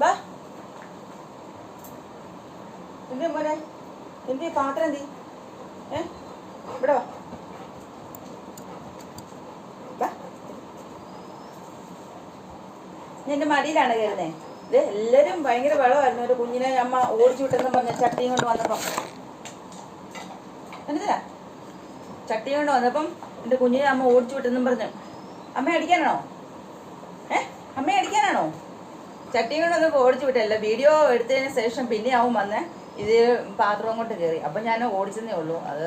വാ. എന്തി മോനെ? എന്തി പാത്രം എന്തി? ഏ? ഇവിടെ വാ. നിന്റെ മടിയിലാണ് കയറുന്നേ ഇത് എല്ലാവരും ഭയങ്കര വെള്ളമായിരുന്നു ഒരു കുഞ്ഞിനെ അമ്മ ഓടിച്ചു വിട്ടെന്ന് പറഞ്ഞ ചട്ടിയും കൊണ്ട് വന്നപ്പം. എന്തിനാ ചട്ടിയും കൊണ്ട് വന്നപ്പം എന്റെ കുഞ്ഞിനെ അമ്മ ഓടിച്ചു വിട്ടെന്നും പറഞ്ഞു. അമ്മ അടിക്കാനാണോ? ഏ? അമ്മ അടിക്കാനാണോ? ചട്ടിയും വന്നപ്പോൾ ഓടിച്ചു വിട്ടല്ല? വീഡിയോ എടുത്തതിന് ശേഷം പിന്നെ ആവും വന്ന് ഇത് പാത്രവും കൊണ്ട് കയറി അപ്പം ഞാൻ ഓടിച്ചതേ ഉള്ളൂ. അത്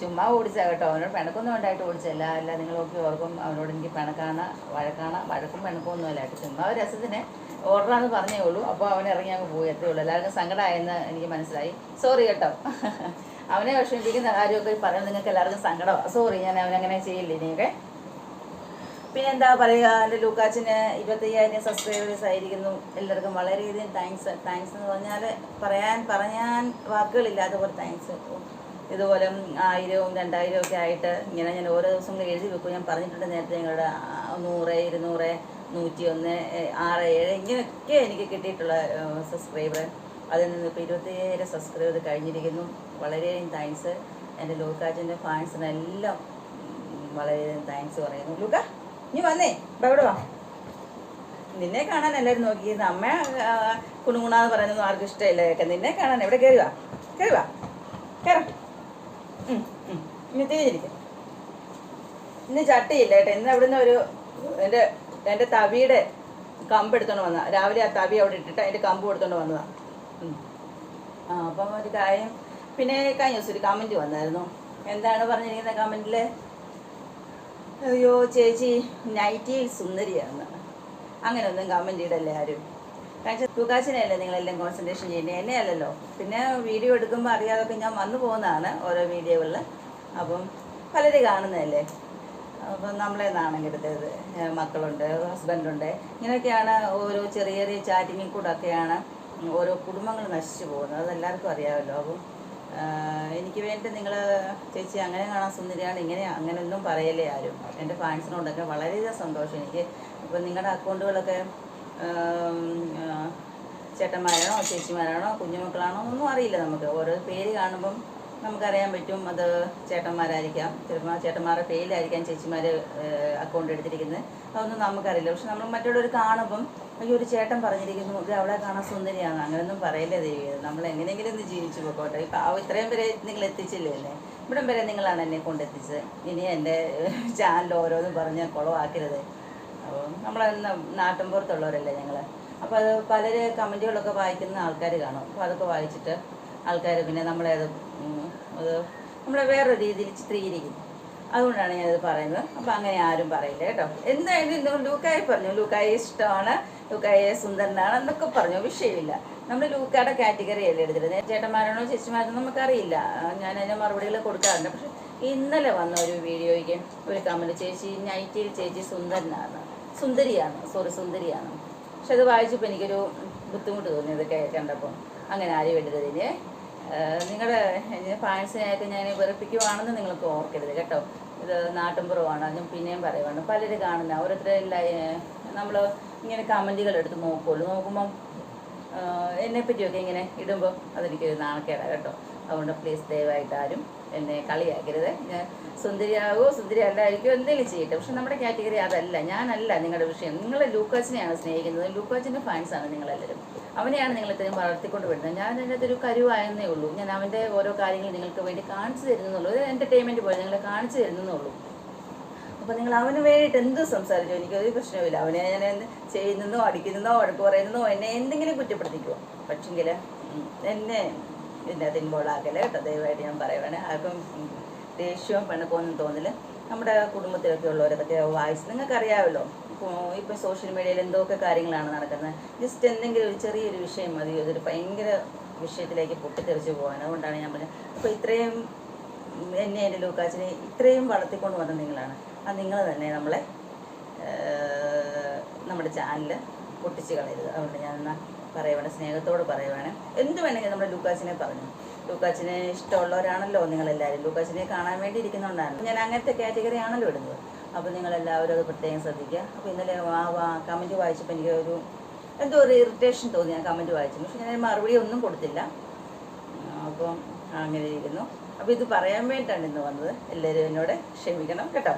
ചുമ്മാ ഓടിച്ചാ കേട്ടോ. അവനോട് പിണക്കൊന്നും ഉണ്ടായിട്ട് ഓടിച്ചല്ല അല്ല നിങ്ങളൊക്കെ ഓർക്കും. അവനോട് എനിക്ക് പിണക്കാണ് വഴക്കാണ് വഴക്കും പിണക്കൊന്നും അല്ല. കേട്ടോ ചുമ്മാ ഒരു രസത്തിന് ഓർഡറാന്ന് പറഞ്ഞേ ഉള്ളൂ. അപ്പോൾ അവൻ ഇറങ്ങി അങ്ങ് പോയി. എത്തേ ഉള്ളൂ. എല്ലാവർക്കും സങ്കടമായെന്ന് എനിക്ക് മനസ്സിലായി. സോറി കേട്ടോ. അവനെ വിഷമിപ്പിക്കുന്ന കാര്യമൊക്കെ പറയാൻ നിങ്ങൾക്ക് എല്ലാവർക്കും സങ്കടമാണ് സോറി ഞാൻ അവനങ്ങനെ ചെയ്യില്ല ഇനിയൊക്കെ. പിന്നെ എന്താ പറയുക എന്റെ ലൂക്കാച്ചിന് ഇരുപത്തയ്യായിരം സബ്സ്ക്രൈബേഴ്സ് ആയിരിക്കുന്നു. എല്ലാവർക്കും വളരെയധികം താങ്ക്സ് താങ്ക്സ് എന്ന് പറഞ്ഞാൽ പറയാൻ പറയാൻ വാക്കുകളില്ല അതുപോലെ താങ്ക്സ് ഇതുപോലെ ആയിരവും രണ്ടായിരവും ഒക്കെ ആയിട്ട് ഇങ്ങനെ ഞാൻ ഓരോ ദിവസങ്ങളും എഴുതി വെക്കും. ഞാൻ പറഞ്ഞിട്ടുണ്ട് നേരത്തെ ഞങ്ങളുടെ നൂറ് ഇരുന്നൂറ് നൂറ്റി ഒന്ന് ആറ് ഏഴ് ഇങ്ങനെയൊക്കെ എനിക്ക് കിട്ടിയിട്ടുള്ള സബ്സ്ക്രൈബർ അതിൽ നിന്ന് ഇപ്പോൾ ഇരുപത്തിയേഴ് സബ്സ്ക്രൈബർ കഴിഞ്ഞിരിക്കുന്നു. വളരെയധികം താങ്ക്സ് എന്റെ ലൂക്കാച്ചിന്റെ ഫാൻസിനെല്ലാം വളരെയധികം താങ്ക്സ് പറയുന്നു. ലൂക്ക? നീ വന്നേ. ഇവിടെ വാ. നിന്നെ കാണാൻ എല്ലാവരും നോക്കി. അമ്മ കുണുകുണാന്ന് പറയുന്നൊന്നും ആർക്കും ഇഷ്ടമില്ല കേൾക്കാൻ നിന്നെ കാണാൻ എവിടെ? കയറുക കയറുക കയറി ഇനി തിരിഞ്ഞിരിക്കും ഇന്ന് ചട്ടിയില്ല കേട്ടോ. ഇന്ന് അവിടുന്ന് ഒരു എന്റെ എന്റെ തവിയുടെ കമ്പ് എടുത്തോണ്ട് വന്നതാ. രാവിലെ ആ തവി അവിടെ ഇട്ടിട്ട് അതിന്റെ കമ്പ് എടുത്തോണ്ട് വന്നതാ. ആ അപ്പം ഒരു കാര്യം. പിന്നെ കഴിഞ്ഞ ദിവസം ഒരു കമന്റ് വന്നായിരുന്നു. എന്താണ് പറഞ്ഞിരിക്കുന്ന കമന്റിൽ അയ്യോ ചേച്ചി നൈറ്റി സുന്ദരിയാണ്. അങ്ങനെ ഒന്നും കമന്റ് ഇടല്ലേ ആരും? കാരണം തുകാശിനെയല്ലേ നിങ്ങളെല്ലാം കോൺസെൻട്രേഷൻ ചെയ്യുന്നത് എന്നെ അല്ലല്ലോ പിന്നെ വീഡിയോ എടുക്കുമ്പോൾ അറിയാതൊക്കെ ഞാൻ വന്നു പോകുന്നതാണ് ഓരോ വീഡിയോകളിൽ അപ്പം പലരും കാണുന്നതല്ലേ? അപ്പം നമ്മളെ നാണം കെടുത്തത് മക്കളുണ്ട് ഹസ്ബൻഡുണ്ട് ഇങ്ങനെയൊക്കെയാണ് ഓരോ ചെറിയ ചെറിയ ചാറ്റിങ്ങിൽ കൂടെ ഒക്കെയാണ് ഓരോ കുടുംബങ്ങൾ നശിച്ചു പോകുന്നത്. അതെല്ലാവർക്കും അറിയാമല്ലോ. അപ്പം എനിക്ക് വേണ്ടി നിങ്ങൾ ചേച്ചി അങ്ങനെ കാണാൻ സുന്ദരിയാണ് ഇങ്ങനെ അങ്ങനെയൊന്നും പറയല്ലേ ആരും. എന്റെ ഫാൻസിനോടൊക്കെ വളരെയധികം സന്തോഷം. എനിക്ക് ഇപ്പം നിങ്ങളുടെ അക്കൗണ്ടുകളൊക്കെ ചേട്ടന്മാരാണോ ചേച്ചിമാരാണോ കുഞ്ഞുമക്കളാണോ ഒന്നും അറിയില്ല നമുക്ക്. ഓരോ പേര് കാണുമ്പം നമുക്കറിയാൻ പറ്റും അത് ചേട്ടന്മാരായിരിക്കാം. ചിലപ്പോൾ ചേട്ടന്മാരുടെ പേരിലായിരിക്കാം ചേച്ചിമാർ അക്കൗണ്ട് എടുത്തിരിക്കുന്നത്. അതൊന്നും നമുക്കറിയില്ല. പക്ഷെ നമ്മൾ മറ്റുള്ളവർ കാണുമ്പം അയ്യോ ഒരു ചേട്ടൻ പറഞ്ഞിരിക്കുന്നു ഇത് അവളെ കാണാൻ സുന്ദരിയാണ് അങ്ങനെയൊന്നും പറയില്ലേ ദൈവം നമ്മൾ എങ്ങനെയെങ്കിലും ഒന്ന് ജീവിച്ചു പോയിക്കോട്ടെ ഇപ്പം ഇത്രയും വരെ നിങ്ങൾ എത്തിച്ചില്ലേ എന്നെ ഇവിടം വരെ നിങ്ങളാണ് എന്നെ കൊണ്ടെത്തിച്ചത് ഇനി എന്റെ ചാനൽ ഓരോന്നും പറഞ്ഞ് കുളമാക്കരുത്. അപ്പോൾ നമ്മളെന്ന നാട്ടിൻ പുറത്തുള്ളവരല്ലേ ഞങ്ങൾ അപ്പോൾ അത് പലര് കമന്റുകളൊക്കെ വായിക്കുന്ന ആൾക്കാർ കാണും. അപ്പോൾ അതൊക്കെ വായിച്ചിട്ട് ആൾക്കാർ പിന്നെ നമ്മളെ അത് നമ്മളെ വേറൊരു രീതിയിൽ ചിത്രീകരിക്കും. അതുകൊണ്ടാണ് ഞാനത് പറയുന്നത്. അപ്പം അങ്ങനെ ആരും പറയില്ല കേട്ടോ. എന്തായാലും ലൂക്കായി പറഞ്ഞു. ലൂക്കായ ഇഷ്ടമാണ്. ലൂക്കായ സുന്ദരനാണ് എന്നൊക്കെ പറഞ്ഞു. വിഷയമില്ല. നമ്മൾ ലൂക്കയുടെ കാറ്റഗറി അല്ലേ എടുത്തിരുന്നത്? ചേട്ടന്മാരാണോ ചേച്ചിമാരാണോ നമുക്കറിയില്ല. ഞാൻ അതിന്റെ മറുപടികൾ കൊടുക്കാറുണ്ട്. പക്ഷെ ഇന്നലെ വന്ന ഒരു വീഡിയോയ്ക്ക് ഒരു കമന്റ് ചേച്ചി നൈറ്റിൽ ചേച്ചി സുന്ദരനാണ്. സുന്ദരിയാണ്. സോറി സുന്ദരിയാണ്. പക്ഷെ അത് വായിച്ചപ്പോൾ എനിക്കൊരു ബുദ്ധിമുട്ട് തോന്നി അത് കണ്ടപ്പോൾ അങ്ങനെ ആരും ഇടരുതിന് നിങ്ങളുടെ ഫാൻസിനായിട്ട് ഞാൻ വെറുപ്പിക്കുവാണെന്ന് നിങ്ങൾക്ക് ഓർക്കരുത് കേട്ടോ. ഇത് നാട്ടിൻപുറമാണ് അതും പിന്നെയും പറയുവാണ്. പലരും കാണുന്ന ഓരോരുത്തരെല്ലാം നമ്മൾ ഇങ്ങനെ കമന്റുകൾ എടുത്ത് നോക്കുള്ളൂ. നോക്കുമ്പം എന്നെ പറ്റിയൊക്കെ ഇങ്ങനെ ഇടുമ്പോൾ അതെനിക്കൊരു നാണക്കേടാണ് കേട്ടോ. അതുകൊണ്ട് പ്ലീസ് ദയവായിട്ട് ആരും എന്നെ കളിയാക്കരുത്. ഞാൻ സുന്ദരിയാകോ സുന്ദരി അല്ലായിരിക്കും എന്തെങ്കിലും ചെയ്യട്ടെ. പക്ഷെ നമ്മുടെ കാറ്റഗറി അതല്ല. ഞാനല്ല നിങ്ങളുടെ വിഷയം. നിങ്ങൾ ലൂക്കാച്ചിനെയാണ് സ്നേഹിക്കുന്നത്. ലൂക്കാച്ചിന്റെ ഫാൻസാണ് നിങ്ങളെല്ലാവരും അവനെയാണ് നിങ്ങൾ ഇത്രയും വളർത്തിക്കൊണ്ട് വരുന്നത് ഞാൻ അതിന്റെ അകത്തൊരു കരുവായെന്നേ ഉള്ളൂ. ഞാൻ അവന്റെ ഓരോ കാര്യങ്ങൾ നിങ്ങൾക്ക് വേണ്ടി കാണിച്ചു തരുന്നുള്ളൂ ഒരു എന്റർടൈൻമെന്റ് പോലെ നിങ്ങളെ കാണിച്ചു തരുന്നുള്ളൂ അപ്പോൾ നിങ്ങൾ അവന് വേണ്ടിയിട്ട് എന്ത് സംസാരിച്ചു? എനിക്കൊരു പ്രശ്നവുമില്ല. അവനെ ഞാൻ എന്ത് ചെയ്യുന്നതോ അടിക്കുന്നതോ വഴക്ക് പറയുന്നതോ എന്നെ എന്തെങ്കിലും കുറ്റപ്പെടുത്തിക്കുമോ പക്ഷെങ്കിൽ എന്നെ ഇതിനകത്ത് ഇൻവോൾവ് ആക്കല്ലേ കേട്ടോ? ദയവായിട്ട് ഞാൻ പറയുവാണ്. ആർക്കും ദേഷ്യവും പെണ്ണക്കൊന്നും തോന്നില്ല. നമ്മുടെ കുടുംബത്തിലൊക്കെ ഉള്ളവരൊക്കെ വായിച്ച് നിങ്ങൾക്കറിയാമല്ലോ. ഇപ്പോൾ സോഷ്യൽ മീഡിയയിൽ എന്തൊക്കെ കാര്യങ്ങളാണ് നടക്കുന്നത്? ജസ്റ്റ് എന്തെങ്കിലും ഒരു ചെറിയൊരു വിഷയം മതി. അതൊരു ഭയങ്കര വിഷയത്തിലേക്ക് പൊട്ടിത്തെറിച്ച് പോകാൻ. അതുകൊണ്ടാണ് ഞാൻ പറഞ്ഞത്. അപ്പോൾ ഇത്രയും എന്നെ എന്റെ ലൂക്കാച്ചിനെ ഇത്രയും വളർത്തിക്കൊണ്ട് വന്ന നിങ്ങളാണ്. അത് നിങ്ങൾ തന്നെ നമ്മളെ നമ്മുടെ ചാനൽ പൊട്ടിച്ച് കളയരുത്. അതുകൊണ്ട് ഞാൻ എന്നാൽ പറയുവാണ് സ്നേഹത്തോട് പറയുവാണ്. എന്ത് വേണമെങ്കിൽ നമ്മുടെ ലൂക്കാച്ചിനെ പറഞ്ഞു. ലൂക്കാച്ചിനെ ഇഷ്ടമുള്ളവരാണല്ലോ നിങ്ങളെല്ലാവരും. ലൂക്കാച്ചിനെ കാണാൻ വേണ്ടി ഇരിക്കുന്നുണ്ടായിരുന്നു ഞാൻ അങ്ങനത്തെ കാറ്റഗറി ആണല്ലോ ഇടുന്നത്. അപ്പോൾ നിങ്ങളെല്ലാവരും അത് പ്രത്യേകം ശ്രദ്ധിക്കുക. അപ്പോൾ ഇന്നലെ ആ കമന്റ് വായിച്ചപ്പോൾ എനിക്ക് ഒരു എന്തോ ഒരു ഇറിറ്റേഷൻ തോന്നി ഞാൻ കമന്റ് വായിച്ചു പക്ഷെ ഞാൻ മറുപടി ഒന്നും കൊടുത്തില്ല. അപ്പം അങ്ങനെ ഇരിക്കുന്നു. അപ്പോൾ ഇത് പറയാൻ വേണ്ടിയിട്ടാണ് ഇന്ന് വന്നത്. എല്ലാവരും എന്നോട് ക്ഷമിക്കണം കേട്ടോ.